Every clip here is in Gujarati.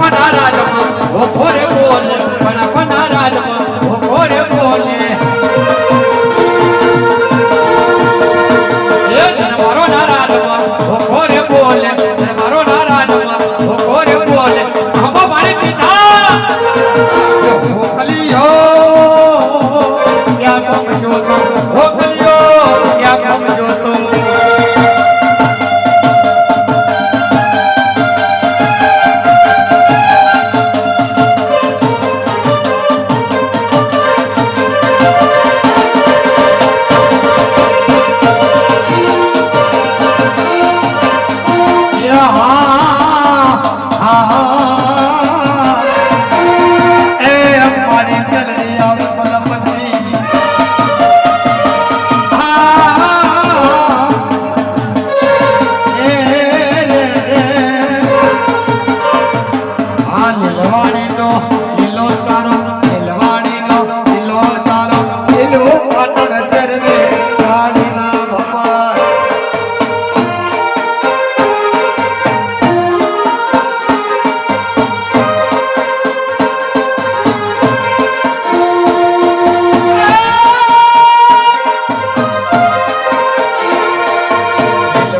ફના રાજમાં મારો ના રાજમાં ઓખો રે બોલે મારો ના રાજમાં ઓખો રે બોલે હમો મારી પિતા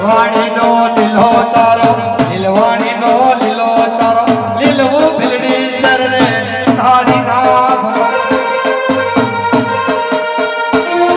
ঘরে